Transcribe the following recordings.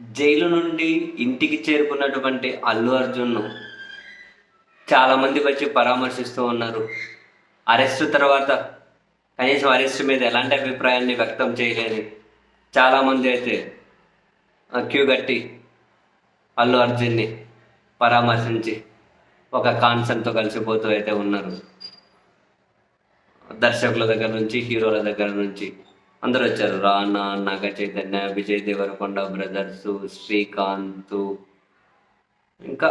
Jail నుండి ఇంటికి చేరుకున్నటువంటి అల్లు అర్జున్ను చాలామంది వచ్చి పరామర్శిస్తూ ఉన్నారు. అరెస్ట్ తర్వాత కనీసం అరెస్ట్ మీద ఎలాంటి అభిప్రాయాన్ని వ్యక్తం చేయలేని చాలామంది అయితే క్యూ కట్టి అల్లు అర్జున్ని పరామర్శించి ఒక కాన్సర్ట్తో కలిసిపోతూ అయితే ఉన్నారు. దర్శకుల దగ్గర నుంచి హీరోల దగ్గర నుంచి అందరూ వచ్చారు. రానా నాగ చైతన్య విజయ్ దేవరకొండ బ్రదర్స్ శ్రీకాంత్ ఇంకా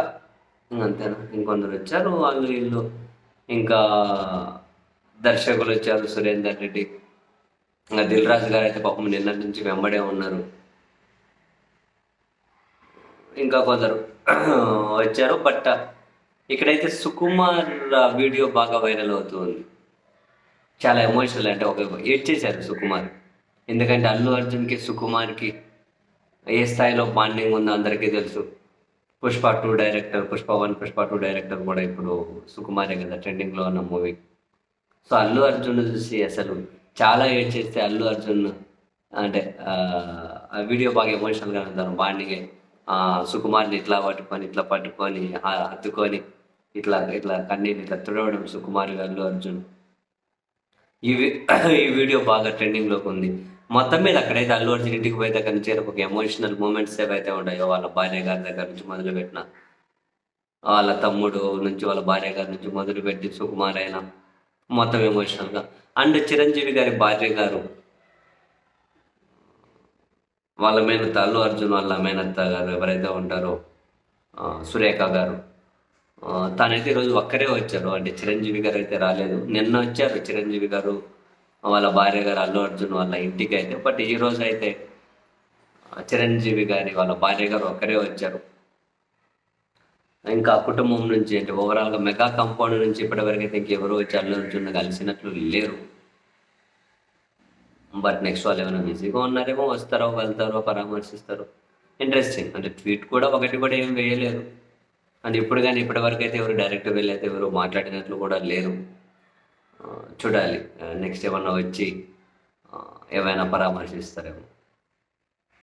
అంతేనా? ఇంకొందరు వచ్చారు. వాళ్ళు వీళ్ళు ఇంకా దర్శకులు వచ్చారు సురేందర్ రెడ్డి. ఇంకా దిల్ రాజు గారు అయితే పాపం నిన్నటి నుంచి వెంబడే ఉన్నారు. ఇంకా కొందరు వచ్చారు. బట్ ఇక్కడైతే సుకుమార్ వీడియో బాగా వైరల్ అవుతుంది చాలా ఎమోషనల్ అంటే ఒక ఏడ్చేశారు సుకుమార్. ఎందుకంటే అల్లు అర్జున్కి సుకుమార్కి ఏ స్థాయిలో బాండింగ్ ఉందో అందరికీ తెలుసు. Pushpa two director Pushpa one Pushpa two director కూడా ఇప్పుడు సుకుమారే కదా ట్రెండింగ్లో ఉన్న మూవీ సో అల్లు అర్జున్ చూసి అసలు చాలా ఏడ్ చేస్తే అల్లు అర్జున్ అంటే వీడియో బాగా ఎమోషనల్గా ఉంటారు. బాండింగ్ సుకుమార్ని ఇట్లా పట్టుకొని ఇట్లా పట్టుకొని హత్తుకొని ఇట్లా ఇట్లా కన్నీళ్ళు ఇట్లా తుడవడం సుకుమార్ అల్లు అర్జున్. ఈ వి- ఈ వీడియో బాగా ట్రెండింగ్లోకి ఉంది. మొత్తం మీద అక్కడైతే అల్లు అర్జున్ ఇంటికి పోయి దగ్గర నుంచి ఒక ఎమోషనల్ మూమెంట్స్ ఏవైతే ఉన్నాయో వాళ్ళ భార్య గారి దగ్గర నుంచి మొదలు పెట్టిన వాళ్ళ తమ్ముడు నుంచి వాళ్ళ భార్య గారి నుంచి మొదలుపెట్టి సుకుమార్ అయినా మొత్తం ఎమోషనల్గా అండ్ చిరంజీవి గారి భార్య గారు వాళ్ళ మేనత్త అల్లు అర్జున్ వాళ్ళ మేనత్త గారు ఎవరైతే ఉంటారో సురేఖ గారు తనైతే ఈరోజు ఒక్కరే వచ్చారు. అంటే చిరంజీవి గారు అయితే రాలేదు. నిన్న వచ్చారు చిరంజీవి గారు. వాళ్ళ భార్య గారు అల్లు అర్జున్ వాళ్ళ ఇంటికి అయితే బట్ ఈ రోజు అయితే చిరంజీవి గారి వాళ్ళ భార్య గారు ఒక్కరే వచ్చారు. ఇంకా కుటుంబం నుంచి అంటే ఓవరాల్గా మెగా కాంపౌండ్ నుంచి ఇప్పటివరకు అయితే ఇంకెవరు వచ్చి అల్లు అర్జున్ కలిసినట్లు లేరు. బట్ నెక్స్ట్ వాళ్ళు ఏమైనా బిజీగా ఉన్నారేమో వస్తారో వెళ్తారో పరామర్శిస్తారో. ఇంట్రెస్టింగ్ అంటే ట్వీట్ కూడా ఒకటి కూడా ఏం వేయలేరు అండ్ ఇప్పుడు కానీ ఇప్పటివరకు అయితే ఎవరు డైరెక్ట్ వెళ్ళి అయితే ఎవరు మాట్లాడినట్లు కూడా లేరు. చూడాలి. నెక్స్ట్ ఏమన్నా వచ్చి ఏమైనా పరామర్శిస్తారేమో.